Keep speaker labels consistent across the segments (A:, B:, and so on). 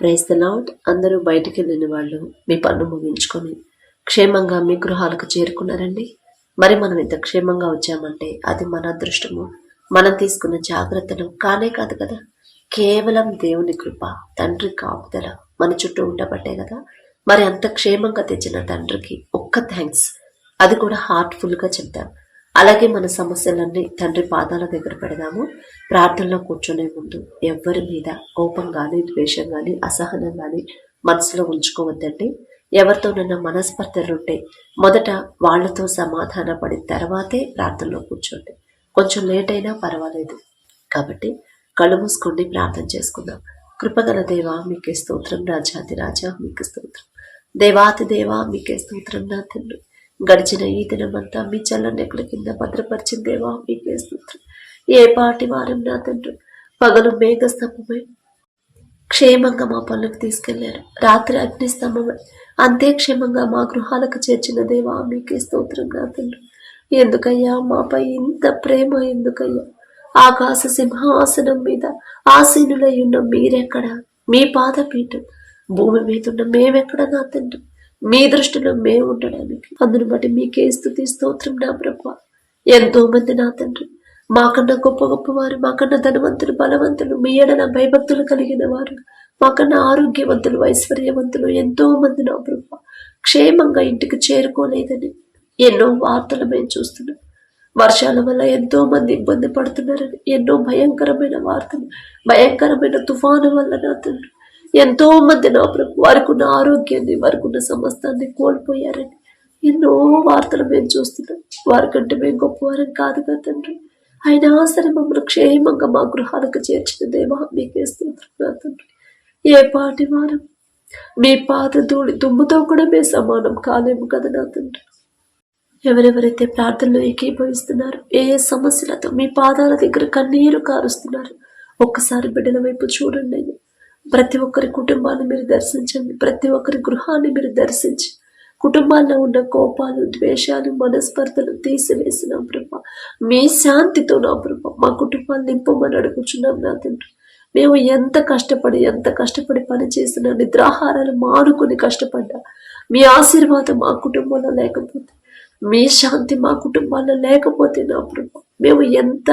A: Praise the lord అందరూ బయటికి వెళ్ళిన వాళ్ళు మీ పన్ను ముగించుకొని క్షేమంగా మీ గృహాలకు చేరుకున్నారండి. మరి మనం ఇంత క్షేమంగా వచ్చామంటే అది మన అదృష్టము. మనం తీసుకున్న జాగ్రత్తలు కానే కాదు కదా. కేవలం దేవుని కృప తండ్రి కాపుదల మన చుట్టూ ఉండబట్టే కదా. మరి అంత క్షేమంగా తెచ్చిన తండ్రికి ఒక్క థ్యాంక్స్ అది కూడా హార్ట్ఫుల్గా చెప్తాం. అలాగే మన సమస్యలన్నీ తండ్రి పాదాల దగ్గర పెడదాము. ప్రార్థనలో కూర్చునే ముందు ఎవ్వరి మీద కోపం కానీ ద్వేషం కానీ అసహనం కానీ మనసులో ఉంచుకోవద్దండి. ఎవరితోనన్నా మనస్పర్ధలుంటే మొదట వాళ్ళతో సమాధాన పడిన తర్వాతే ప్రార్థనలో కూర్చోండి. కొంచెం లేట్ అయినా పర్వాలేదు. కాబట్టి కళ్ళు మూసుకోండి ప్రార్థన చేసుకుందాం. కృపగల దేవా మీకే స్తోత్రం రాజాది రాజా మీకు స్తోత్రం. దేవాతి దేవా మీకే స్తోత్రం నా తండ్రి. గడిచిన ఈ దినమంతా మీ చల్లనెక్కల కింద భద్రపరిచిన దేవా మీకే స్తోత్రం. ఏ పాటి వారం నా తండ్రి పగలు మేఘ స్తంభమై క్షేమంగా మా పనులకు తీసుకెళ్ళారు. రాత్రి అగ్నిస్తంభమై అంతే క్షేమంగా మా గృహాలకు చేర్చిన దేవా మీకే స్తోత్రం నా తండ్రి. ఎందుకయ్యా మాపై ఇంత ప్రేమ ఎందుకయ్యా? ఆకాశ సింహాసనం మీద ఆసీనులై ఉన్న మీరెక్కడ? మీ పాదపీఠం భూమి మీద ఉన్న మేమెక్కడ నా తండ్రి? మీ దృష్టిలో మేము ఉండడానికి అందును బట్టి మీకే స్థుతి స్తోత్రం నా ప్రభు. ఎంతో మంది నా తండ్రి మాకన్నా గొప్ప గొప్ప వారు మాకన్నా ధనవంతులు బలవంతులు మీ ఎడన భయభక్తులు కలిగిన వారు మాకన్నా ఆరోగ్యవంతులు ఐశ్వర్యవంతులు ఎంతో మంది నా ప్రభు. క్షేమంగా ఇంటికి చేరుకోలేదని ఎన్నో వార్తలు మేము చూస్తున్నాం. వర్షాల వల్ల ఎంతో మంది ఇబ్బంది పడుతున్నారని ఎన్నో భయంకరమైన వార్తలు భయంకరమైన తుఫాను వల్ల నా తండ్రి ఎంతో మంది నా ప్రభు వారికి ఉన్న ఆరోగ్యాన్ని వారికి ఉన్న సమస్తాన్ని కోల్పోయారని. ఎన్నో వార్తలు మేము చూస్తున్నాం. వారికంటే మేము గొప్పవారం కాదు కదా తండ్రి. అయినా సరే మమ్మల్ని క్షేమంగా మా గృహాలకు చేర్చిన దేవా మీకే స్తోత్రం తండ్రి. ఏ పాటి వారం? మీ పాత ధూళి దుమ్ముతో కూడా మేము సమానం కాలేము కదా నా తండ్రి. ఎవరెవరైతే ప్రార్థనలో ఏకీభవిస్తున్నారు ఏ ఏ సమస్యలతో మీ పాదాల దగ్గర కన్నీరు కారుస్తున్నారు ఒక్కసారి బిడ్డల వైపు చూడండి అయ్యా. ప్రతి ఒక్కరి కుటుంబాన్ని మీరు దర్శించండి. ప్రతి ఒక్కరి గృహాన్ని మీరు దర్శించి కుటుంబాల్లో ఉన్న కోపాలు ద్వేషాలు మనస్పర్ధలు తీసివేసిన ప్రభ. మీ శాంతితో నా ప్రభ మా కుటుంబాన్ని నింపమని అడుగుచున్నాం నా తండ్రి. మేము ఎంత కష్టపడి ఎంత కష్టపడి పని చేసినా నిద్రాహారాలు మానుకొని కష్టపడ్డా మీ ఆశీర్వాదం మా కుటుంబంలో లేకపోతే మీ శాంతి మా కుటుంబాల్లో లేకపోతే నా ప్రభు. మేము ఎంత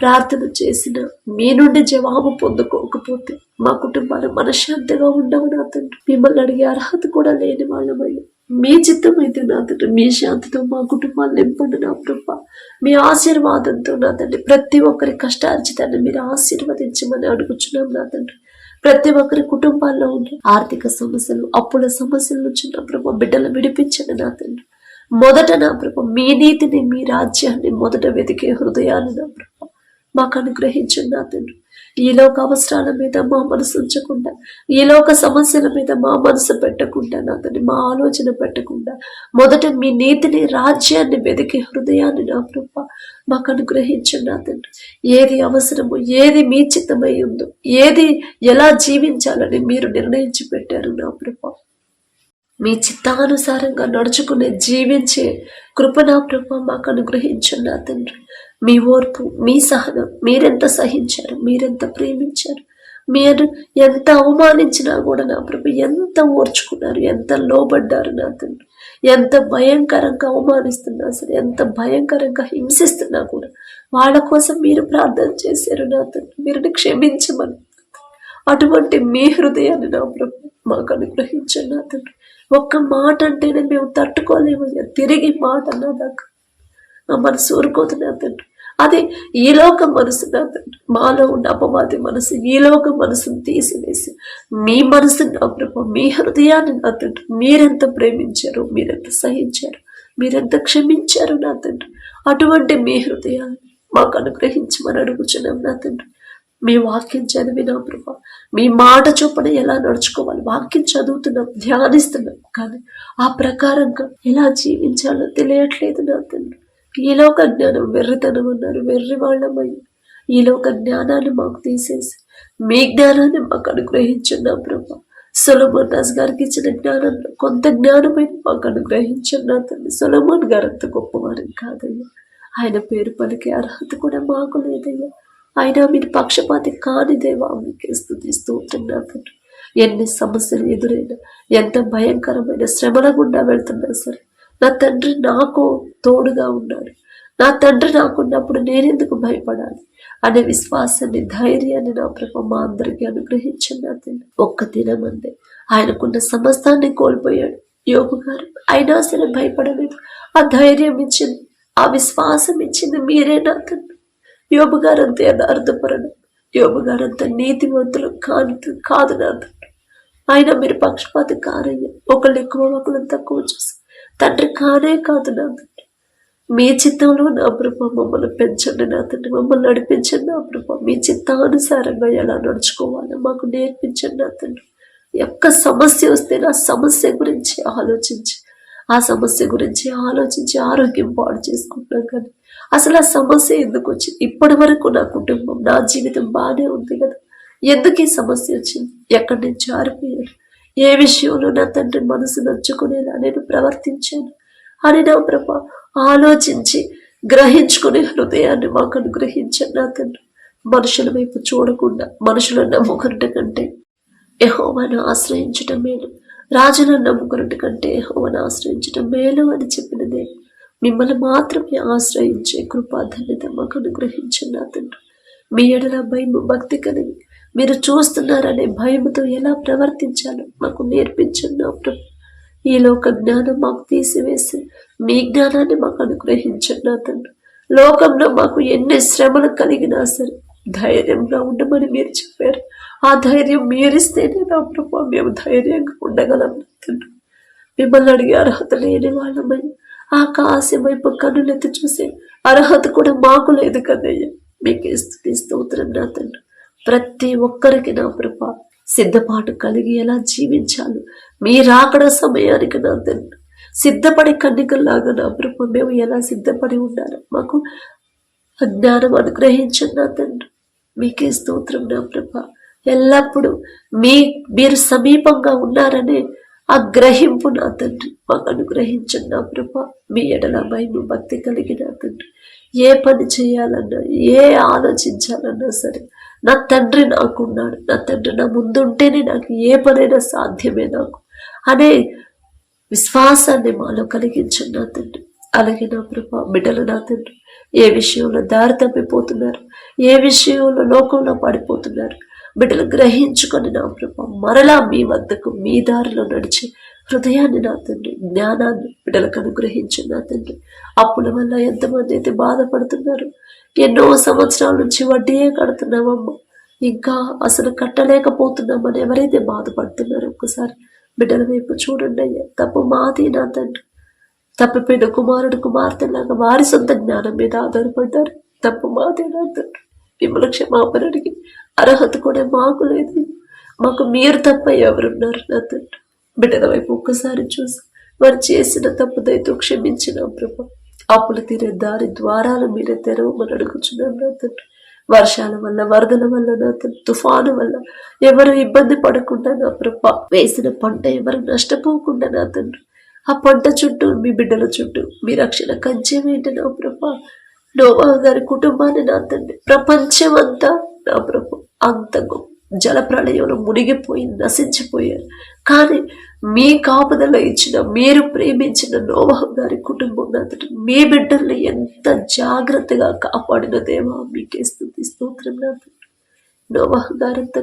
A: ప్రార్థన చేసినా మీ నుండి జవాబు పొందుకోకపోతే మా కుటుంబాలు మనశ్శాంతిగా ఉండవు నా తండ్రి. మిమ్మల్ని అడిగే అర్హత కూడా లేని వాళ్ళమయ్యా. మీ చిత్తం అయితే నా తండ్రి. మీ శాంతితో మా కుటుంబాలు నింపండి నా ప్రభ. మీ ఆశీర్వాదంతో నా తండ్రి. ప్రతి ఒక్కరి కష్టార్జితాన్ని మీరు ఆశీర్వదించమని అడుగుచున్నాం నా తండ్రి. ప్రతి ఒక్కరి కుటుంబాల్లో ఉండే ఆర్థిక సమస్యలు అప్పుల సమస్యల నుంచి నా ప్రభ బిడ్డలు విడిపించండి నా తండ్రి. మొదట నా ప్రభ మీ నీతిని మీ రాజ్యాన్ని మొదట వెతికే హృదయాన్ని నా ప్రభ మాకు అనుగ్రహించండి నా తండ్రి. ఈ లోక అవసరాల మీద మా మనసు ఉంచకుండా ఈ లోక సమస్యల మీద మా మనసు పెట్టకుండా నాతని మా ఆలోచన పెట్టకుండా మొదట మీ నీతిని రాజ్యాన్ని వెతికే హృదయాన్ని నా ప్రభ మాకు అనుగ్రహించండి నా తండ్రి. ఏది అవసరమో ఏది మీ చిత్తమై ఉందో ఏది ఎలా జీవించాలని మీరు నిర్ణయించి పెట్టారు నా ప్రభ. మీ చిత్తానుసారంగా నడుచుకునే జీవించే కృప నా ప్రభ మాకు అనుగ్రహించండి నా తండ్రి. మీ ఓర్పు మీ సహనం మీరెంత సహించారు మీరెంత ప్రేమించారు మీరు ఎంత అవమానించినా కూడా నా ప్రభు ఎంత ఓర్చుకున్నారు ఎంత లోబడ్డారు నా తండ్రి ఎంత భయంకరంగా అవమానిస్తున్నా సరే ఎంత భయంకరంగా హింసిస్తున్నా కూడా వాళ్ళ కోసం మీరు ప్రార్థన చేశారు నా తండ్రి మీరు క్షమించమని. అటువంటి మీ హృదయాన్ని నా ప్రభు మాకు అనుగ్రహించండి నా తండ్రి. ఒక్క మాట అంటేనే మేము తట్టుకోలేము తిరిగి మాట అన్నదాకా. నా మనసు ఊరుకోదు తండ్రి. అది ఈలోక మనసు నా తండ్రి. మాలో ఉన్న అపవాది మనసు ఈలోక మనసును తీసివేసి మీ మనసుని నా ప్రభు మీ హృదయాన్ని నా తండ్రి మీరెంత ప్రేమించారు మీరెంత సహించారు మీరెంత క్షమించారు నా తండ్రి. అటువంటి మీ హృదయాన్ని మాకు అనుగ్రహించమని అడుగుచున్నాం నా తండ్రి. మీ వాక్యం చదివినా ప్రభా మీ మాట చొప్పున ఎలా నడుచుకోవాలి? వాక్యం చదువుతున్నాం ధ్యానిస్తున్నాం కానీ ఆ ప్రకారంగా ఎలా జీవించాలో తెలియట్లేదు నా తండ్రి. ఈ లోక జ్ఞానం వెర్రితనం అన్నారు వెర్రి వాళ్ళమయ్యా ఈ లోక జ్ఞానాన్ని మాకు తీసేసి మీ జ్ఞానాన్ని మాకు అనుగ్రహించున్నాం ప్రభా. సొలమోన్ రాజు గారికి ఇచ్చిన జ్ఞానంలో కొంత జ్ఞానమైన మాకు అనుగ్రహించున్నా తండ్రి సొలమోన్ గారు అంత గొప్పవారు కాదయ్యా. ఆయన పేరు పలికే అర్హత కూడా మాకు లేదయ్యా. అయినా మీరు పక్షపాతి కాని దేవా మీకే స్థుతి స్తోత్రంగా తండ్రి ఎన్ని సమస్యలు ఎదురైనా ఎంత భయంకరమైన శ్రమల గుండా వెళ్తున్నా సరే నా తండ్రి నాకు తోడుగా ఉన్నాడు. నా తండ్రి నాకున్నప్పుడు నేనెందుకు భయపడాలి? అనే విశ్వాసాన్ని ధైర్యాన్ని నా ప్రభు మా అందరికీ అనుగ్రహించండి నా తండ్రి ఒక్క ఆయనకున్న సమస్తాన్ని కోల్పోయాడు. యోగు గారు అయినా సరే భయపడలేదు. ఆ ధైర్యం ఇచ్చింది. ఆ విశ్వాసం ఇచ్చింది మీరే నా తండ్రి. యోబు గారు అంత యథార్థపరడు యోబు గారు అంత నీతివంతులు కాదు కాదు నా తండ్రి. ఆయన మీరు పక్షపాత కారయ్య ఒకళ్ళు ఎక్కువ ఒకళ్ళు తక్కువ చూసి తండ్రి కానే కాదు నా తండ్రి మీ చిత్తంలో నా ప్రభ మమ్మల్ని పెంచండి నా తండ్రి. మమ్మల్ని నడిపించండి నా ప్రభ. మీ చిత్తానుసారంగా ఎలా నడుచుకోవాలో మాకు నేర్పించండి నా తండ్రి. ఎక్క సమస్య వస్తే నా సమస్య గురించి ఆలోచించి ఆ సమస్య గురించి ఆలోచించి ఆరోగ్యం పాడు చేసుకుంటున్నాం కానీ అసలు ఆ సమస్య ఎందుకు వచ్చింది? ఇప్పటి వరకు నా కుటుంబం నా జీవితం బాగానే ఉంది కదా. ఎందుకు ఈ సమస్య వచ్చింది? ఎక్కడి నుంచి ఆరిపోయారు? ఏ విషయంలో నా తండ్రి మనసు నచ్చుకునేలా నేను ప్రవర్తించాను అని నా ప్రభ ఆలోచించి గ్రహించుకునే హృదయాన్ని మాకు అనుగ్రహించాను నా తండ్రి. మనుషుల వైపు చూడకుండా మనుషులు నమ్ముకున్నట్టు కంటే యహోవాను ఆశ్రయించటం మేలు. రాజులను నమ్ముకున్నట్టు కంటే యహోవాను ఆశ్రయించటం మేలు అని చెప్పినదే. మిమ్మల్ని మాత్రమే ఆశ్రయించే కృపాధన్యత మాకు అనుగ్రహించండి నా తండ్రి. మీ ఎడల భయం భక్తి కలిగి మీరు చూస్తున్నారనే భయముతో ఎలా ప్రవర్తించాలో మాకు నేర్పించండి నా ప్రభు. ఈ లోక జ్ఞానం మాకు తీసివేసి మీ జ్ఞానాన్ని మాకు అనుగ్రహించండి నా తండ్రి లోకంలో మాకు ఎన్ని శ్రమలు కలిగినా సరే ధైర్యంగా ఉండమని మీరు చెప్పారు. ఆ ధైర్యం మీరిస్తేనే నా ప్రభు మేము ధైర్యంగా ఉండగలం తండ్రి మిమ్మల్ని అడిగే అర్హత లేని వాళ్ళమై ఆకాశం వైపు కన్నులెత్తి చూసే అర్హత కూడా మాకు లేదు కదయ్యా మీకు స్థుతి స్తోత్రం నా తండ్రి ప్రతి ఒక్కరికి నా ప్రభ సిద్ధపాటు కలిగి ఎలా జీవించాలి. మీ రాకడ సమయానికి నా తండ్రి. సిద్ధపడి కన్నికల్లాగా నా ప్రభ మేము ఎలా సిద్ధపడి ఉండాలి? మాకు అజ్ఞానం అనుగ్రహించండి నా తండ్రి. మీకే స్తోత్రం నా ప్రభ ఎల్లప్పుడూ మీ మీరు సమీపంగా ఉన్నారనే ఆ గ్రహింపు నా తండ్రి. మాకు అనుగ్రహించండి నా ప్రభ మీ ఎడల భయం భక్తి కలిగిన తండ్రి. ఏ పని చేయాలన్నా ఏ ఆలోచించాలన్నా సరే నా తండ్రి నాకున్నాడు. నా తండ్రి నా ముందుంటేనే నాకు ఏ పనైనా సాధ్యమే నాకు. అనే విశ్వాసాన్ని మాలో కలిగించండి నా తండ్రి. అలాగే నా ప్రభా బిడ్డలు నా తండ్రి. ఏ విషయంలో దారి తప్పిపోతున్నారు? ఏ విషయంలో లోకంలో పడిపోతున్నారు? బిడ్డలు గ్రహించుకొని నా ప్రభా మరలా మీ వద్దకు మీ దారిలో నడిచి హృదయాన్ని నా తండ్రి జ్ఞానాన్ని బిడ్డలకు అనుగ్రహించు నా తండ్రి. అప్పుల వల్ల ఎంతమంది అయితే బాధపడుతున్నారు? ఎన్నో సంవత్సరాల నుంచి వడ్డీయే కడుతున్నామమ్మ. ఇంకా అసలు కట్టలేకపోతున్నామని ఎవరైతే బాధపడుతున్నారో ఒక్కసారి బిడ్డల వైపు చూడండి అయ్యా. తప్పు మాది నా తండ్రి. తప్పిపోయిన కుమారుడు కుమార్తెలాగా వారి సొంత జ్ఞానం మీద ఆధారపడ్డారు. తప్పు మాదే నా తండ్రి. మిమ్మల్ని క్షమాపణకి అర్హత కూడా మాకు లేదు. మాకు మీరు తప్ప ఎవరున్నారు నా తండ్రి? బిడ్డల వైపు ఒక్కసారి చూసి వారు చేసిన తప్పు క్షమించిన ప్రభా. అప్పులు తీరే దారి ద్వారాలు మీరే తెరవమని అడుగుచున్నాను నా తండ్రి. వర్షాల వల్ల వరదల వల్ల నా తండ్రి తుఫాను వల్ల ఎవరు ఇబ్బంది పడకుండా నా ప్రభ వేసిన పంట ఎవరు నష్టపోకుండా నా తండ్రి. ఆ పంట చుట్టూ మీ బిడ్డల చుట్టూ మీ రక్షణ కంచెమేంటి నా ప్రభ? నోవా గారి కుటుంబాన్ని నా తండ్రి. ప్రపంచమంతా నా ప్రభు అంత గొప్ప జల ప్రళయంలో మునిగిపోయి నశించిపోయారు. కానీ మీ కాపుదల ఇచ్చిన మీరు ప్రేమించిన నోవహ గారి కుటుంబం అంతటి మీ బిడ్డల్ని ఎంత జాగ్రత్తగా కాపాడిన దేవా మీకే స్థుతి స్తోత్రం నా తండ్రి. నోవహ గారంత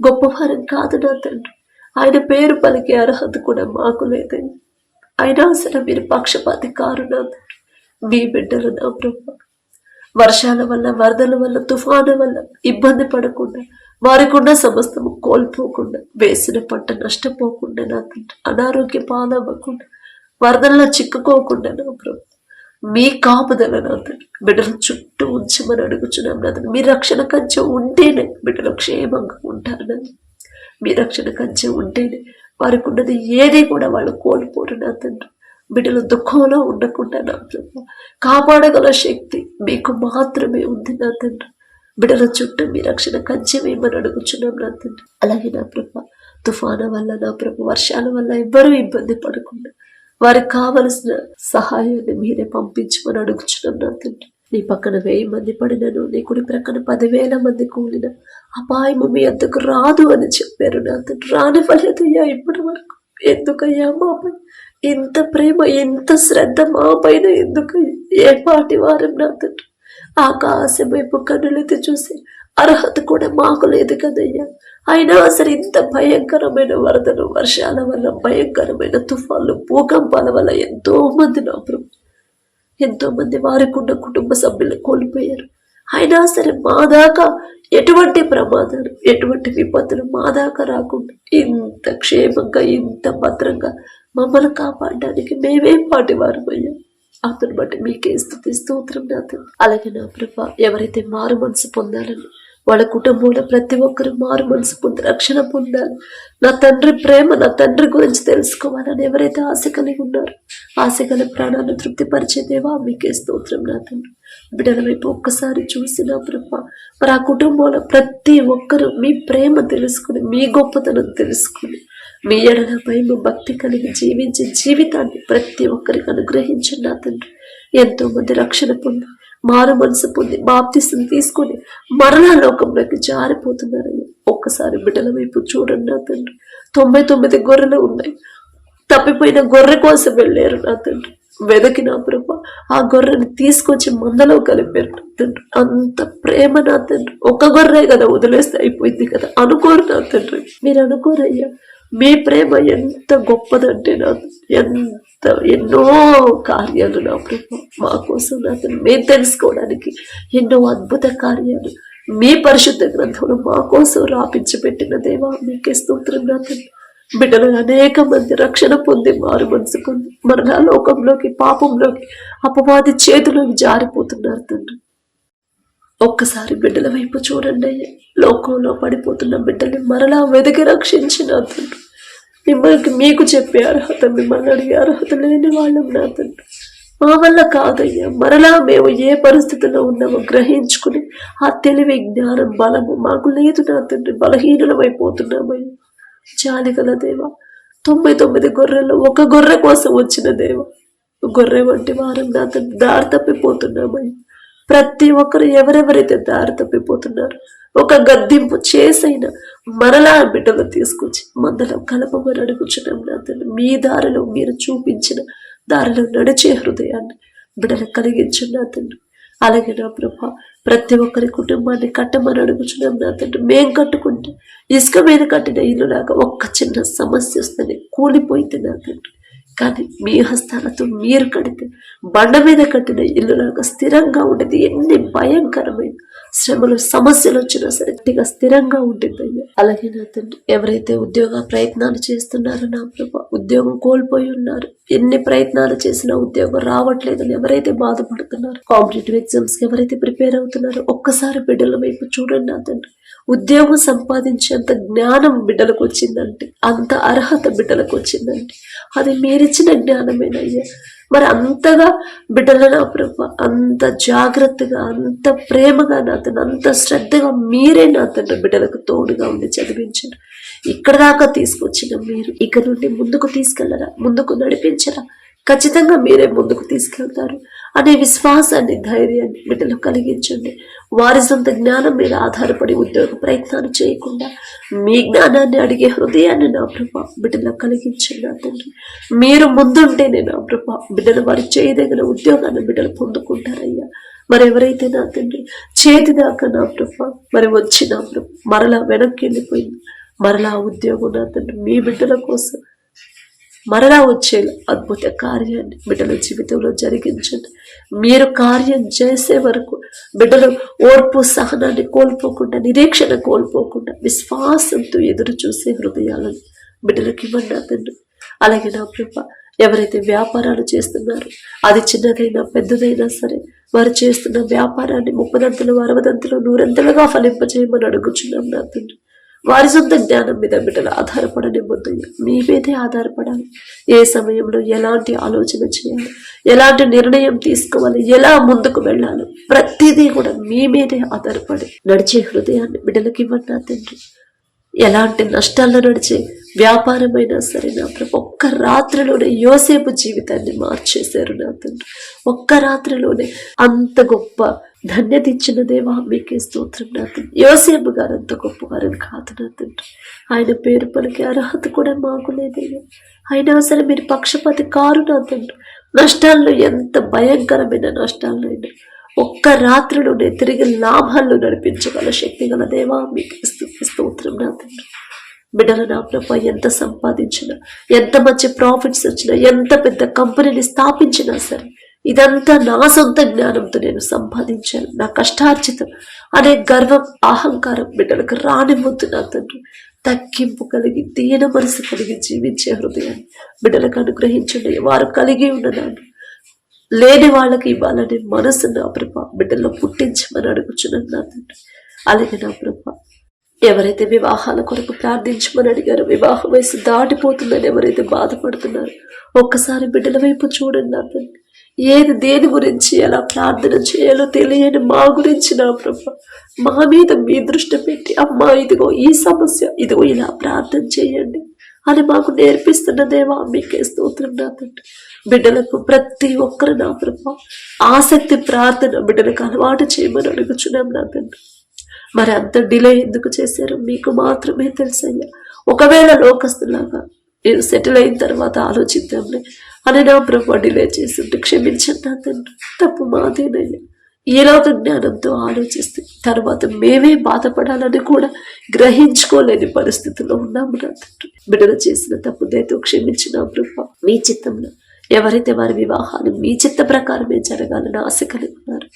A: గొప్పవారం కాదు నా తండ్రి. ఆయన పేరు పలికే అర్హత కూడా మాకు లేదండి. అయినా సరే మీరు పక్షపాతి కారు నా తండ్రి. మీ బిడ్డలు నా ప్రభు. వర్షాల వల్ల వరదల వల్ల తుఫాను వల్ల ఇబ్బంది పడకుండా వారికున్న సమస్తము కోల్పోకుండా వేసిన పంట నష్టపోకుండా నా తండ్రి అనారోగ్య పాలవ్వకుండా వరదల్లో చిక్కుకోకుండా నా ప్రభు. మీ కాపుదల నా తండ్రి. బిడ్డల చుట్టూ ఉంచమని అడుగుచున్నాం నా తండ్రి. మీ రక్షణ కంచె ఉంటేనే బిడ్డలు క్షేమంగా ఉంటారని. మీ రక్షణ కంచె ఉంటేనే వారికి ఉన్నది ఏది కూడా వాళ్ళు కోల్పోరు నా తండ్రి. బిడ్డలు దుఃఖంలో ఉండకుండా నా ప్రభు. కాపాడగల శక్తి మీకు మాత్రమే ఉంది నా తండ్రి. బిడల చుట్టూ మీ రక్షణ కంచెమేమని అడుగుచున్నాం నా తండ్రి. అలాగే నా ప్రభ తుఫాను వల్ల నా ప్రభ వర్షాల వల్ల ఎవ్వరూ ఇబ్బంది పడకుండా వారికి కావలసిన సహాయాన్ని మీరే పంపించమని అడుగుచున్నాం నా తండ్రి. నీ పక్కన వెయ్యి మంది పడినను నీ కుడి ప్రక్కన పదివేల మంది కూలిన అపాయము మీ అంతకు రాదు అని చెప్పారు నా నాతో రానివ్వలేదయ్యా ఇప్పటి వరకు ఎందుకయ్యా మాపై? ఇంత ప్రేమ ఇంత శ్రద్ధ మా పైన ఎందుకయ్యా? ఏ పాటి వారం నా తండ్రి? ఆకాశం వైపు కన్నులెత్తి చూసి అర్హత కూడా మాకు లేదు కదయ్యా. అయినా అసలు ఇంత భయంకరమైన వరదలు వర్షాల వల్ల భయంకరమైన తుఫాన్లు భూకంపాల వల్ల ఎంతో మంది నాపురు ఎంతో మంది వారికున్న కుటుంబ సభ్యులు కోల్పోయారు. అయినా సరే మా దాకా ఎటువంటి ప్రమాదాలు ఎటువంటి విపత్తులు మా దాకా రాకుండా ఇంత క్షేమంగా ఇంత భద్రంగా మమ్మల్ని కాపాడడానికి మేమే పాటి అతను బట్టి మీకే స్థుతి స్తోత్రం నాతో అలాగే నా ప్రభ ఎవరైతే మారు మనసు పొందాలని వాళ్ళ కుటుంబంలో ప్రతి ఒక్కరు మారు మనసు పొంది రక్షణ పొందాలి. నా తండ్రి ప్రేమ నా తండ్రి గురించి తెలుసుకోవాలని ఎవరైతే ఆశ కలిగి ఉన్నారో ఆశ గల ప్రాణాలను తృప్తిపరిచేదేవా మీకే స్తోత్రం నా తండ్రి బిడ్డల వైపు ఒక్కసారి చూసి నా ప్రభ మరి ఆ కుటుంబంలో ప్రతి ఒక్కరు మీ ప్రేమ తెలుసుకుని మీ గొప్పతనం తెలుసుకుని మీ ఎడల భక్తి కలిగి జీవించే జీవితాన్ని ప్రతి ఒక్కరికి అనుగ్రహించండి నా తండ్రి. ఎంతో మంది రక్షణ పొంది మారు మనసు పొంది బాప్తిసం తీసుకొని మరలా లోకంలోకి జారిపోతున్నారయ్యా. ఒక్కసారి బిడ్డల వైపు చూడండి నా తండ్రి. తొంభై తొమ్మిది గొర్రెలు ఉన్నాయి. తప్పిపోయిన గొర్రె కోసం వెళ్ళారు నా తండ్రి. వెదకి ప్రభ ఆ గొర్రెని తీసుకొచ్చి మందలో కలిపారు నా తండ్రి. అంత ప్రేమ నా తండ్రి. ఒక గొర్రె కదా వదిలేస్తే అయిపోయింది కదా. అనుకోరు నా తండ్రి. మీరు అనుకోరయ్యా. మీ ప్రేమ ఎంత గొప్పదంటే నా ఎంత ఎన్నో కార్యాలు నా ప్రేమ. మా కోసం నా మేము తెలుసుకోవడానికి ఎన్నో అద్భుత కార్యాలు. మీ పరిశుద్ధ గ్రంథంలో మా కోసం రాపించి పెట్టిన దేవా మీకే స్తోత్రం నా తండ్రి బిడ్డలు అనేక మంది రక్షణ పొంది మారు మనసు పొంది. మరణ లోకంలోకి పాపంలోకి అపవాది చేతిలోకి జారిపోతున్నారు తండ్రి. ఒక్కసారి బిడ్డల వైపు చూడండి అయ్యా. లోకంలో పడిపోతున్న బిడ్డల్ని మరలా వెతికి రక్షించిన అతను. మిమ్మల్ని మీకు చెప్పే అర్హత మిమ్మల్ని అడిగే అర్హత లేని వాళ్ళం నా తండ్రి. మా వల్ల కాదయ్యా. మరలా మేము ఏ పరిస్థితిలో ఉన్నామో గ్రహించుకుని ఆ తెలివి జ్ఞానం బలము మాకు లేదు నా తండ్రి. బలహీనులమైపోతున్నామయ్యా జాలి గల తొంభై తొమ్మిది గొర్రెలు ఒక గొర్రె కోసం వచ్చిన దేవ. గొర్రె వంటి వారం నా తండ్రి దారి తప్పిపోతున్నామయ్యా. ప్రతి ఒక్కరు ఎవరెవరైతే దారి తప్పిపోతున్నారు ఒక గద్దింపు చేసైనా మరలా బిడ్డలు తీసుకొచ్చి మందలో కలపమని అడుగుచున్నాం నా మీ దారిలో మీరు చూపించిన దారిలో నడిచే హృదయాన్ని బిడ్డలు కలిగించండి నా అలాగే నా ప్రభ ప్రతి ఒక్కరి కుటుంబాన్ని కట్టమని అడుగుచున్నాం నా తండ్రి మేం కట్టుకుంటే ఇసుక మీద కట్టిన ఇల్లు లాగా ఒక్క చిన్న సమస్య వస్తేనే కూలిపోయింది నా తండ్రి కానీ మీ హస్తాలతో మీరు కడితే బండ మీద కట్టిన ఇల్లు నాకు స్థిరంగా ఉండేది. ఎన్ని భయంకరమైన శ్రమలు సమస్యలు వచ్చినా సరే గట్టిగా స్థిరంగా ఉంటుంది అలాగే నా తండ్రి ఎవరైతే ఉద్యోగ ప్రయత్నాలు చేస్తున్నారో నా ప్రభ ఉద్యోగం కోల్పోయి ఉన్నారు. ఎన్ని ప్రయత్నాలు చేసినా ఉద్యోగం రావట్లేదని ఎవరైతే బాధపడుతున్నారు కాంపిటేటివ్ ఎగ్జామ్స్కి ఎవరైతే ప్రిపేర్ అవుతున్నారో ఒక్కసారి బిడ్డల వైపు చూడండి నా తండ్రి. ఉద్యోగం సంపాదించేంత జ్ఞానం బిడ్డలకు వచ్చిందంటే అంత అర్హత బిడ్డలకు వచ్చిందంటే అది మీరిచ్చిన జ్ఞానమేనయ్యా. మరి అంతగా బిడ్డల నా ప్రభు అంత జాగ్రత్తగా అంత ప్రేమగా నా తండ్రి అంత శ్రద్ధగా మీరే నా తండ్రి బిడ్డలకు తోడుగా ఉండి చదివించారు. ఇక్కడ దాకా తీసుకొచ్చిన మీరు ఇక నుండి ముందుకు తీసుకెళ్ళరా ముందుకు నడిపించరా? ఖచ్చితంగా మీరే ముందుకు తీసుకెళ్తారు. అనే విశ్వాసాన్ని ధైర్యాన్ని బిడ్డలు కలిగించండి. వారి సొంత జ్ఞానం మీద ఆధారపడి ఉద్యోగ ప్రయత్నాలు చేయకుండా మీ జ్ఞానాన్ని అడిగే హృదయాన్ని నా ప్రభ బిడ్డలకు కలిగించండి నా తండ్రి. మీరు ముందుంటేనే నా ప్రభ బిడ్డలు వారి చేయదగిన ఉద్యోగాన్ని బిడ్డలు పొందుకుంటారయ్యా. మరి ఎవరైతే నా తండ్రి చేతి దాకా నా ప్రభ మరి వచ్చి నా ప్రభ మరలా వెనక్కి వెళ్ళిపోయింది. మరలా ఉద్యోగం నా తండ్రి మీ బిడ్డల కోసం మరలా వచ్చే అద్భుత కార్యాన్ని బిడ్డల జీవితంలో జరిగించండి. మీరు కార్యం చేసే వరకు బిడ్డలు ఓర్పు సహనాన్ని కోల్పోకుండా నిరీక్షణ కోల్పోకుండా విశ్వాసంతో ఎదురు చూసే హృదయాలను బిడ్డలకి ఇవ్వండి తండ్రి అలాగే నా ప్రభ ఎవరైతే వ్యాపారాలు చేస్తున్నారో అది చిన్నదైనా పెద్దదైనా సరే వారు చేస్తున్న వ్యాపారాన్ని ముప్పదంతలు అరవదంతలు నూరంతలుగా ఫలింపజేయమని అడుగుచున్నాం నా తండ్రి. వారి సొంత జ్ఞానం మీద బిడ్డలు ఆధారపడని ఆధారపడనివ్వద్దయ్యా మీ మీదే ఆధారపడాలి. ఏ సమయంలో ఎలాంటి ఆలోచన చేయాలి? ఎలాంటి నిర్ణయం తీసుకోవాలి? ఎలా ముందుకు వెళ్ళాలి? ప్రతిదీ కూడా మీ మీదే ఆధారపడి నడిచే హృదయాన్ని బిడ్డలకి ఇవ్వండి నా తండ్రి. ఎలాంటి నష్టాల్లో నడిచే వ్యాపారమైనా సరే నా ప్రభు ఒక్క రాత్రిలోనే యోసేపు జీవితాన్ని మార్చేశారు నా తండ్రి. ఒక్క రాత్రిలోనే అంత గొప్ప ధన్యత ఇచ్చిన దేవా మీకే స్తోత్రం నా తండ్రి. యోసేపు గారు అంత గొప్పవారని కాదు నా తండ్రి. ఆయన పేరు పలికి అర్హత కూడా మాకు లేదయ్యా అయినా సరే మీరు పక్షపాతి కారు నా తండ్రి. నష్టాల్లో ఎంత భయంకరమైన నష్టాలైనా ఒక్క రాత్రిలోనే తిరిగి లాభాల్లో నడిపించగల శక్తి గల దేవా మీకు స్తు- స్తోత్రం నా తండ్రి. బిడ్డలు నా ప్రభా ఎంత సంపాదించినా ఎంత మంచి ప్రాఫిట్స్ వచ్చినా ఎంత పెద్ద కంపెనీని స్థాపించినా సరే ఇదంతా నా సొంత జ్ఞానంతో నేను సంపాదించాను. నా కష్టార్జితం అనే గర్వం అహంకారం బిడ్డలకు రానివ్వద్దు నా తండ్రి. తగ్గింపు కలిగి దీన మనసు కలిగి జీవించే హృదయాన్ని బిడ్డలకు అనుగ్రహించండి. వారు కలిగి ఉన్నదాన్ని లేని వాళ్ళకి ఇవ్వాలనే మనసు నా ప్రభ బిడ్డల్లో పుట్టించమని అడుగుచున్నాను నా తండ్రి. అలాగే నా ప్రభ ఎవరైతే వివాహాల కొరకు ప్రార్థించమని అడిగారో వివాహ వయసు దాటిపోతుందని ఎవరైతే బాధపడుతున్నారో ఒక్కసారి బిడ్డల వైపు చూడండి నా తండ్రి. ఏది దేని గురించి ఎలా ప్రార్థన చేయాలో తెలియని మా గురించి నా ప్రభ మా మీద మీ దృష్టి పెట్టి అమ్మా ఇదిగో ఈ సమస్య ఇదిగో ఇలా ప్రార్థన చేయండి. అని మాకు నేర్పిస్తున్న దేవా మీకే స్తోత్రం నా తండ్రి. బిడ్డలకు ప్రతి ఒక్కరు నా ప్రభ ఆసక్తి ప్రార్థన బిడ్డలకు అలవాటు చేయమని అడుగుచున్నాం నా తండ్రి. మరి అంత డిలే ఎందుకు చేశారు మీకు మాత్రమే తెలుసయ్యా. ఒకవేళ లోకస్తులాగా నేను సెటిల్ అయిన తర్వాత ఆలోచిద్దాంలే అని నా ప్రభు డిలే చేస్తుంటే క్షమించండి నా తండ్రి. తప్పు మాదేనయ్యా. ఈలోక జ్ఞానంతో ఆలోచిస్తే తర్వాత మేమే బాధపడాలని కూడా గ్రహించుకోలేని పరిస్థితిలో ఉన్నాము నా తండ్రి. బిడ్డలు చేసిన తప్పు దయతో క్షమించిన ప్రభు. మీ చిత్తంలో ఎవరైతే వారి వివాహాలు మీ చిత్త ప్రకారమే జరగాలని ఆశ కలిగి ఉన్నారు.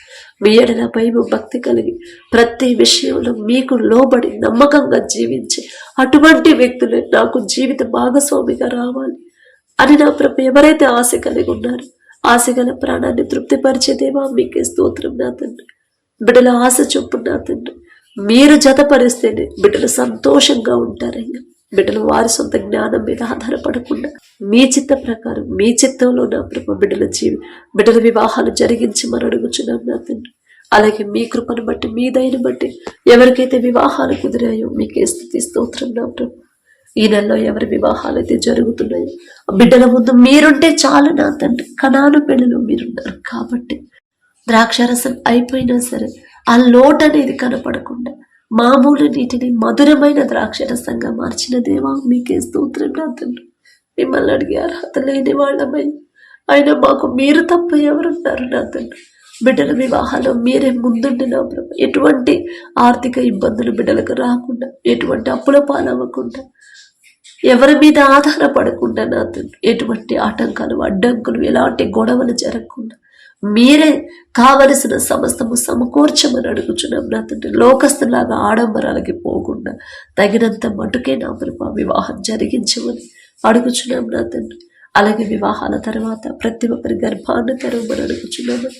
A: మీ ఎడలపై భక్తి కలిగి ప్రతి విషయంలో మీకు లోబడి నమ్మకంగా జీవించే అటువంటి వ్యక్తులే నాకు జీవిత భాగస్వామిగా రావాలి అని నా ప్రభు ఎవరైతే ఆశ కలిగి ఉన్నారు ఆశ గల ప్రాణాన్ని తృప్తిపరిచేదేవా? మీకే స్తోత్రం నా తండ్రి. బిడ్డల ఆశ చొప్పున నా తండ్రి మీరు జతపరిస్తేనే బిడ్డలు సంతోషంగా ఉంటారయ్యా బిడ్డలు వారి సొంత జ్ఞానం మీద ఆధారపడకుండా మీ చిత్త ప్రకారం మీ చిత్తంలో నా ప్రభు బిడ్డల జీవి బిడ్డల వివాహాలు జరిగించి మరి అడుగుచున్నాం నా తండ్రి. అలాగే మీ కృపను బట్టి మీ దయను బట్టి ఎవరికైతే వివాహాలు కుదిరాయో మీకే స్థుతి స్తోత్రం నా ప్రభు. ఈ నెలలో ఎవరి వివాహాలు అయితే జరుగుతున్నాయో బిడ్డల ముందు మీరుంటే చాలు నా తండ్రి. కణాను పెళ్ళిలో మీరున్నారు కాబట్టి ద్రాక్షారసం అయిపోయినా సరే ఆ లోటు అనేది కనపడకుండా మామూలు నీటిని మధురమైన ద్రాక్షరసంగా మార్చిన దేవా మీకే స్తోత్రం నా మిమ్మల్ని అడిగే అర్హత లేని వాళ్ళమై. అయినా మాకు మీరు తప్ప ఎవరున్నారు నా తండ్రి బిడ్డల వివాహాలు మీరే ముందుండి నా ప్రభు. ఎటువంటి ఆర్థిక ఇబ్బందులు బిడ్డలకు రాకుండా ఎటువంటి అప్పుల పాలవ్వకుండా ఎవరి మీద ఆధారపడకుండా నా తండ్రి ఎటువంటి ఆటంకాలు అడ్డంకులు ఎలాంటి గొడవలు జరగకుండా మీరే కావలసిన సమస్తము సమకూర్చమని అడుగుచున్నాం నా తండ్రి. లోకస్తులాగా ఆడంబరాలకి పోకుండా తగినంత మటుకే నా ప్రభు వివాహం జరిగించమని అడుగుచున్నాం నా తండ్రి. అలాగే వివాహాల తర్వాత ప్రతి ఒక్కరి గర్భాన్ని తెరవమని అడుగుచున్నాము.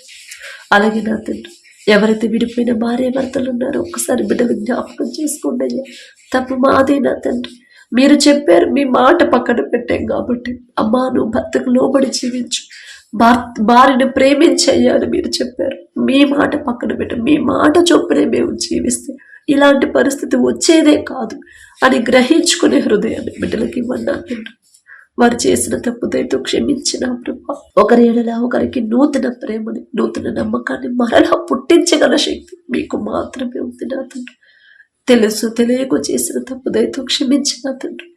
A: అలాగే నా తండ్రి ఎవరైతే విడిపోయిన భార్య భర్తలు ఉన్నారో ఒక్కసారి బిడ్డలు జ్ఞాపకం చేసుకోండి అయ్యా. తప్పు మాదే నా తండ్రి. మీరు చెప్పారు మీ మాట పక్కన పెట్టాం కాబట్టి. అమ్మా నువ్వు భర్తకు లోబడి జీవించు. భార్ భార్యను ప్రేమించయ్యాలని మీరు చెప్పారు. మీ మాట పక్కన పెట్టు. మీ మాట చొప్పునే మేము జీవిస్తే ఇలాంటి పరిస్థితి వచ్చేదే కాదు అని గ్రహించుకునే హృదయాన్ని బిడ్డలకి ఇవ్వన్నాను వారు చేసిన తప్పుదైతే క్షమించిన ప్రభా. ఒకరి ఎడలా ఒకరికి నూతన ప్రేమని నూతన నమ్మకాన్ని మరలా పుట్టించగల శక్తి మీకు మాత్రమే ఉంది నా తండ్రి. తెలుసు తెలియక చేసిన తప్పుదైతే క్షమించిన తండ్రి.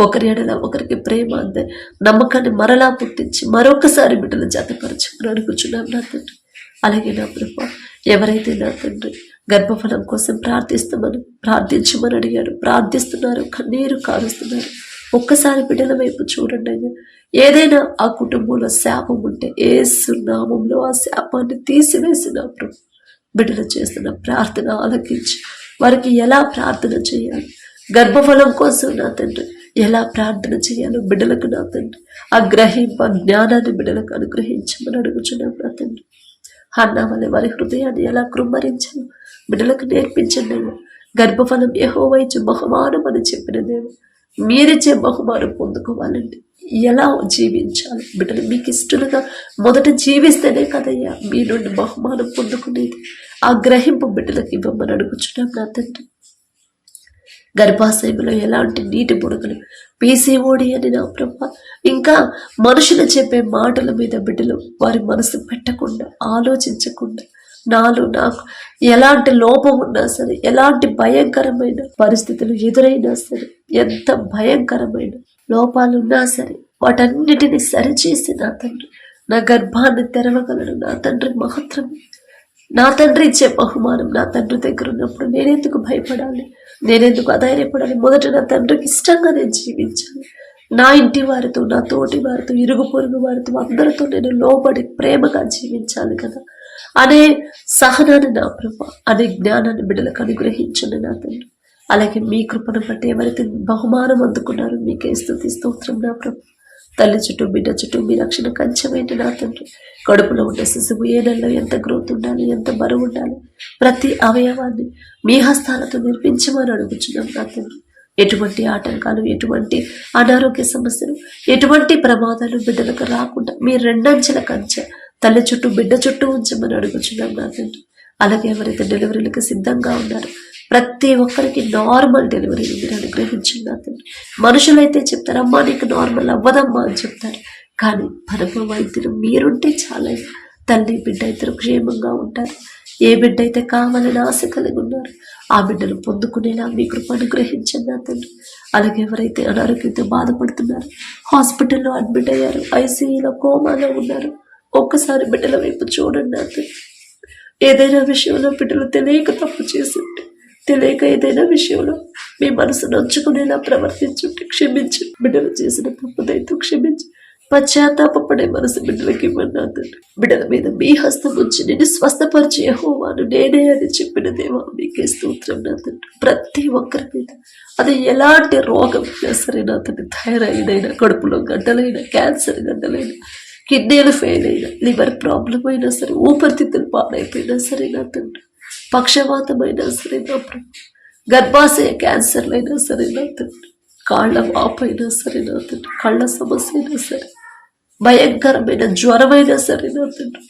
A: ఒకరి ఎడల ఒకరికి ప్రేమ అందే. నమ్మకాన్ని మరలా పుట్టించి మరొకసారి బిడ్డలు జతపరచుకుని అడుగుచున్నాం నా తండ్రి. అలాగే నా ప్రభా ఎవరైతే నా తండ్రి గర్భఫలం కోసం ప్రార్థిస్తామని ప్రార్థించమని అడిగారు. ప్రార్థిస్తున్నారు కన్నీరు కారుస్తున్నారు. ఒక్కసారి బిడ్డల వైపు చూడండి అయ్యా. ఏదైనా ఆ కుటుంబంలో శాపం ఉంటే ఏసు నామంలో ఆ శాపాన్ని తీసివేసిన ప్రభు బిడ్డలు చేస్తున్న ప్రార్థన ఆలకించి వారికి ఎలా ప్రార్థన చేయాలి? గర్భఫలం కోసం నా తండ్రి ఎలా ప్రార్థన చేయాలో బిడ్డలకు నా తండ్రి. ఆ గ్రహింప జ్ఞానాన్ని బిడ్డలకు అనుగ్రహించమని అడుగుచున్నాం నా తండ్రి. అన్నా వల్ల వారి హృదయాన్ని ఎలా కృమ్మరించాను? బిడ్డలకు నేర్పించండి గర్భఫలం యెహోవా బహుమానం అని చెప్పినదేమో మీరిచ్చే బహుమానం పొందుకోవాలండి. ఎలా జీవించాలి? బిడ్డలు మీకు ఇష్టలుగా మొదట జీవిస్తేనే కదయ్యా. మీ నుండి బహుమానం పొందుకునేది. ఆ గ్రహింపు బిడ్డలకు ఇవ్వమని అడుగుచున్నాం నా తండ్రి. గర్భాశయంలో ఎలాంటి నీటి బుడగలు? పీసీఓడి అని నా ప్రభ. ఇంకా మనుషులు చెప్పే మాటల మీద బిడ్డలు వారి మనసు పెట్టకుండా ఆలోచించకుండా నాలో నాకు ఎలాంటి లోపం ఉన్నా సరే ఎలాంటి భయంకరమైన పరిస్థితులు ఎదురైనా సరే ఎంత భయంకరమైన లోపాలు ఉన్నా సరే వాటన్నిటిని సరిచేసి నా తండ్రి నా గర్భాన్ని తెరవగలను నా తండ్రి మాత్రమే. నా తండ్రి ఇచ్చే బహుమానం నా తండ్రి దగ్గర ఉన్నప్పుడు నేనెందుకు భయపడాలి? నేనెందుకు అధైర్యపడాలి? మొదట నా తండ్రికి ఇష్టంగా నేను జీవించాలి. నా ఇంటి వారితో నా తోటి వారితో ఇరుగు పొరుగు వారితో అందరితో నేను లోబడి ప్రేమగా జీవించాలి కదా. అనే సహనాన్ని నా ప్రభ అనే జ్ఞానాన్ని బిడ్డలకు అనుగ్రహించండి నా తండ్రి. అలాగే మీ కృపను బట్టి ఎవరైతే బహుమానం అందుకున్నారో మీకే స్థుతి స్తోత్రం నా ప్రభు. తల్లి చుట్టూ బిడ్డ చుట్టూ మీ రక్షణ కంచమేంటి నా తండ్రి. కడుపులో ఉండే శిశువు ఏ నెలలో ఎంత గ్రోత్ ఉండాలి ఎంత బరువు ఉండాలి ప్రతి అవయవాన్ని మీ హస్తాలతో నిర్మించమని అడుగుచున్నాం నా తండ్రి. ఎటువంటి ఆటంకాలు ఎటువంటి అనారోగ్య సమస్యలు ఎటువంటి ప్రమాదాలు బిడ్డలకు రాకుండా మీ రెండంచెల కంచె తల్లి చుట్టూ బిడ్డ చుట్టూ ఉంచమని అడుగుచున్నాం నా తండ్రి. అలాగే ఎవరైతే డెలివరీలకు సిద్ధంగా ఉన్నారో ప్రతి ఒక్కరికి నార్మల్ డెలివరీని మీరు అనుగ్రహించండి నా తండ్రి మనుషులైతే చెప్తారు అమ్మా నీకు నార్మల్ అవ్వదమ్మా అని చెప్తారు. కానీ పరమ వైద్యులు మీరుంటే చాలా. తల్లి బిడ్డ ఇద్దరు క్షేమంగా ఉంటారు. ఏ బిడ్డ అయితే కావాలని ఆశ కలిగి ఉన్నారు ఆ బిడ్డను పొందుకునేలా మీ కృప అనుగ్రహించండి అతను అలాగే ఎవరైతే అనారోగ్యంతో బాధపడుతున్నారు హాస్పిటల్లో అడ్మిట్ అయ్యారు ఐసీయూలో కోమాలో ఉన్నారు ఒక్కసారి బిడ్డల వైపు చూడండి అతను ఏదైనా విషయంలో బిడ్డలు తెలియక తప్పు చేసింటే తెలియక ఏదైనా విషయంలో మీ మనసు నొచ్చుకునేలా ప్రవర్తించుంటే క్షమించి. బిడ్డలు చేసిన తప్పుదైతే క్షమించి. పశ్చాత్తాపడే మనసు బిడ్డలకి ఇవ్వన్నా బిడ్డల మీద మీ హస్తం ఉంచి నేను స్వస్థపరిచే హోమాను నేనే అని చెప్పిన దేవా మీకే స్తోత్రం నా ప్రతి ఒక్కరి మీద. అది ఎలాంటి రోగం అయినా సరే నా థైరాయిడ్ అయినా కడుపులో గడ్డలైనా క్యాన్సర్ గడ్డలైనా కిడ్నీలు ఫెయిల్ అయినా లివర్ ప్రాబ్లం అయినా సరే ఊపిరితిత్తులు పాడైపోయినా సరే నా తండ్రి పక్షవాతమైనా సరే నా ప్రభు. గర్భాశయ క్యాన్సర్లైనా సరే నా తండ్రి. కాళ్ళ వాపైనా సరే నా తండ్రి. కళ్ళ సమస్య అయినా సరే. భయంకరమైన జ్వరమైనా సరే నా తండ్రి.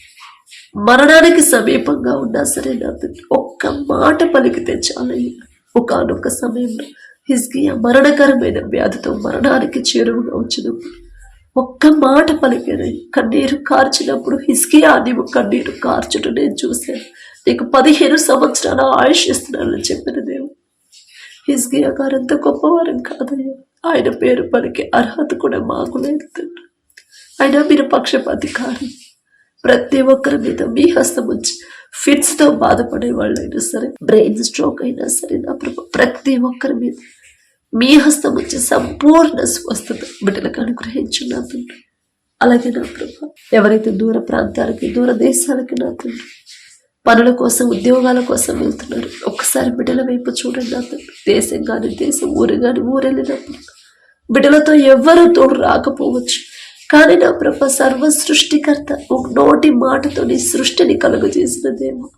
A: మరణానికి సమీపంగా ఉన్నా సరే నా తండ్రి. ఒక్క మాట పలికితే చాలయ్యా ఒకనొక సమయంలో హిజ్కియా మరణకరమైన వ్యాధితో మరణానికి చేరువుగా వచ్చినప్పుడు ఒక్క మాట పలికాను కన్నీరు కార్చినప్పుడు హిస్కియా నీవు కన్నీరు కార్చుట నేను చూశాను. నీకు పదిహేను సంవత్సరాల ఆయుష్ ఇస్తున్నానని చెప్పిన దేవుడు. హిజ్గియా గారు ఎంత గొప్పవారం కాదయ్యా. ఆయన పేరు పలికే అర్హత కూడా మాకు లేదు తండ్రి. అయినా మీరు పక్షపాతి కాదు ప్రతి ఒక్కరి మీద మీ హస్తం వచ్చి ఫిట్స్తో బాధపడే వాళ్ళైనా సరే బ్రెయిన్ స్ట్రోక్ అయినా సరే నా ప్రభు ప్రతి ఒక్కరి మీద మీ హస్తం వచ్చి సంపూర్ణ స్వస్థత బిడ్డలకు అనుగ్రహించున్నా తండ్రి. అలాగే నా ప్రభు ఎవరైతే దూర ప్రాంతాలకి దూర దేశాలకి నా తండ్రి పనుల కోసం ఉద్యోగాల కోసం వెళ్తున్నారు. ఒక్కసారి బిడ్డల వైపు చూడండి నా తండ్రి దేశం కానీ దేశం ఊరు కానీ ఊరెళ్ళినప్పుడు బిడ్డలతో ఎవ్వరూ తోడు రాకపోవచ్చు. కానీ నా ప్రభ సర్వ సృష్టికర్త ఒక నోటి మాటతో నీ సృష్టిని కలుగజేసిన దేవా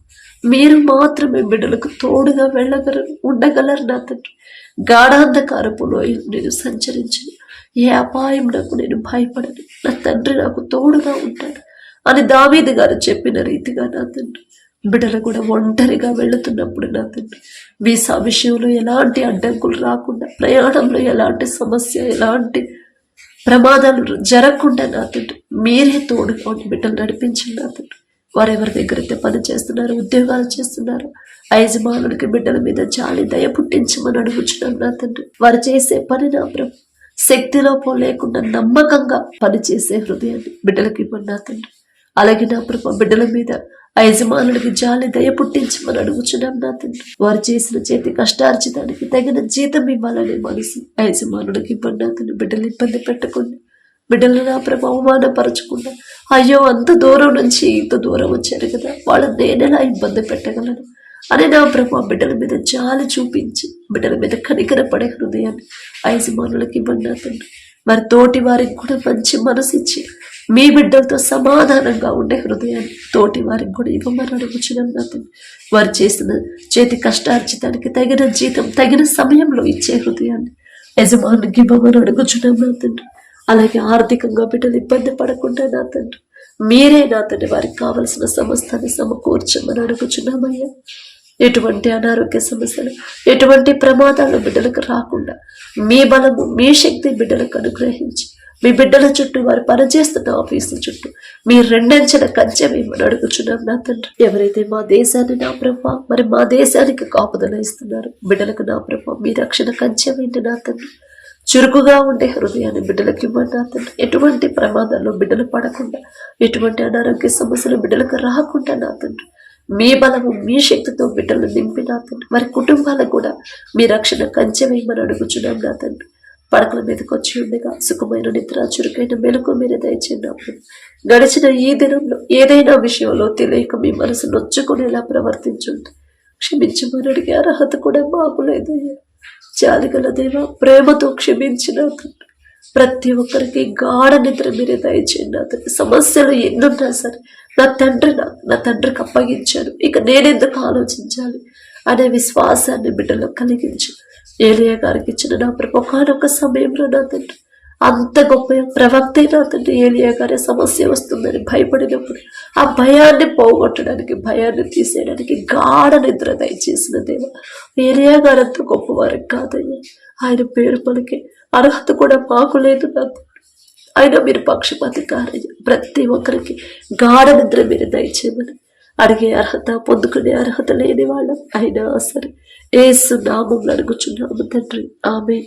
A: మీరు మాత్రమే బిడ్డలకు తోడుగా వెళ్ళగలరు ఉండగలరు నా తండ్రి. గాఢాంధకారపు లోయలు నేను సంచరించిన. ఏ అపాయం నాకు నేను భయపడను. నా తండ్రి నాకు తోడుగా ఉంటాడు అని దావీదు గారు చెప్పిన రీతిగా నా తండ్రి. బిడ్డలు కూడా ఒంటరిగా వెళుతున్నప్పుడు నా తండ్రి వీసా విషయంలో ఎలాంటి అడ్డంకులు రాకుండా ప్రయాణంలో ఎలాంటి సమస్య ఎలాంటి ప్రమాదాలు జరగకుండా నా తండ్రి మీరే తోడుకోండి బిడ్డలు నడిపించండి నా తండ్రి. వారెవరి దగ్గరైతే దగ్గర అయితే పని చేస్తున్నారు ఉద్యోగాలు చేస్తున్నారు యజమానులకి బిడ్డల మీద జాలి దయ పుట్టించమని అడుగుచున్నాను నా తండ్రి. వారు చేసే పని నా ప్రభు. శక్తిలోపం లేకుండా నమ్మకంగా పనిచేసే హృదయాన్ని బిడ్డలకి ఇవ్వండి నా తండ్రి. అలాగే నా ప్రభు బిడ్డల మీద ఆ యజమానుడికి జాలి దయ పుట్టించమని అడుగుచున్నాం నా తండ్రి. వారు చేసిన చేతి కష్టార్జితానికి తగిన జీతం ఇవ్వాలనే మనసు. ఆ యజమానుడికి ఇవ్వండి బిడ్డలు ఇబ్బంది పెట్టకుండా బిడ్డలు నా ప్రభు అవమానపరచకుండా. అయ్యో అంత దూరం నుంచి ఇంత దూరం వచ్చారు కదా వాళ్ళని నేనెలా ఇబ్బంది పెట్టగలను? అని నా ప్రభు బిడ్డల మీద జాలి చూపించి బిడ్డల మీద కనికర పడే హృదయాన్ని ఆ యజమానులకి ఇవ్వండి నా తండ్రి. వారి తోటి వారికి కూడా మంచి మనసు ఇచ్చి మీ బిడ్డలతో సమాధానంగా ఉండే హృదయాన్ని తోటి వారికి కూడా ఇవ్వమని అడుగుచున్నాం నా వారు చేసిన చేతి కష్టార్జితానికి తగిన జీతం తగిన సమయంలో ఇచ్చే హృదయాన్ని యజమానికి ఇవ్వమని అడుగుచున్నాం నా తండ్రి అలాగే ఆర్థికంగా బిడ్డలు ఇబ్బంది పడకుండా నా తండ్రి మీరే నా తండ్రి వారికి కావలసిన సమస్తాన్ని సమకూర్చమని అడుగుచున్నామయ్యా ఎటువంటి అనారోగ్య సమస్యలు ఎటువంటి ప్రమాదాలు బిడ్డలకు రాకుండా మీ బలము మీ శక్తి బిడ్డలకు అనుగ్రహించి మీ బిడ్డల చుట్టూ వారు పనిచేస్తున్న ఆఫీసుల చుట్టూ మీ రెండంచెల కంచె మేము అడుగుచున్నాం నా తండ్రి. ఎవరైతే మా దేశాన్ని నా ప్రభ మరి మా దేశానికి కాపుదల ఇస్తున్నారు బిడ్డలకు నా ప్రభ మీ రక్షణ కంచె ఏంటి నా తండ్రి. చురుకుగా ఉండే హృదయాన్ని బిడ్డలకు ఇవ్వండి నా తండ్రి. ఎటువంటి ప్రమాదాల్లో బిడ్డలు పడకుండా ఎటువంటి అనారోగ్య సమస్యలు బిడ్డలకు రాకుండా నా తండ్రి. మీ బలము మీ శక్తితో బిడ్డలు నింపి నా తండ్రి. మరి కుటుంబాలకు కూడా మీ రక్షణ కంచె వేయమని అడుగుచున్నాం నా తండ్రి. పడకల మీదకి వచ్చి ఉండగా సుఖమైన నిద్ర చురుకైన మెలకు మీరు దయచేసినప్పుడు గడిచిన ఈ దినంలో ఏదైనా విషయంలో తెలియక మీ మనసు నొచ్చుకునేలా ప్రవర్తించుంటే క్షమించమని అడిగే అర్హత కూడా మాకు లేదు జాలిగల దేవ ప్రేమతో క్షమించిన ప్రతి ఒక్కరికి గాఢ నిద్ర మీరే దయచేయండి అతను. సమస్యలు ఎన్నున్నా సరే నా తండ్రి నా తండ్రికి అప్పగించాను. ఇక నేనెందుకు ఆలోచించాలి? అనే విశ్వాసాన్ని బిడ్డలో కలిగించాను ఏలియా గారికి ఇచ్చిన నా ప్రభు ఒకనొక సమయంలో నా తండ్రి అంత గొప్ప ప్రవక్త నా తండ్రి ఏలియా గారి సమస్య వస్తుందని భయపడినప్పుడు ఆ భయాన్ని పోగొట్టడానికి భయాన్ని తీసేయడానికి గాఢ నిద్ర దయచేసిన దేవ ఏలియా గారు అంత గొప్పవారు కాదయ్యా. ఆయన పేరు పలికే అర్హత కూడా మాకు లేదు నా అయినా మీరు పక్షపాతి కారయ్యా. ప్రతి ఒక్కరికి గాఢ నిద్ర మీరు దయచేయమని అడిగే అర్హత పొందుకునే అర్హత లేని వాళ్ళం. అయినా సరే ఏసు నామం అడుగుచున్నాము తండ్రి. ఆమె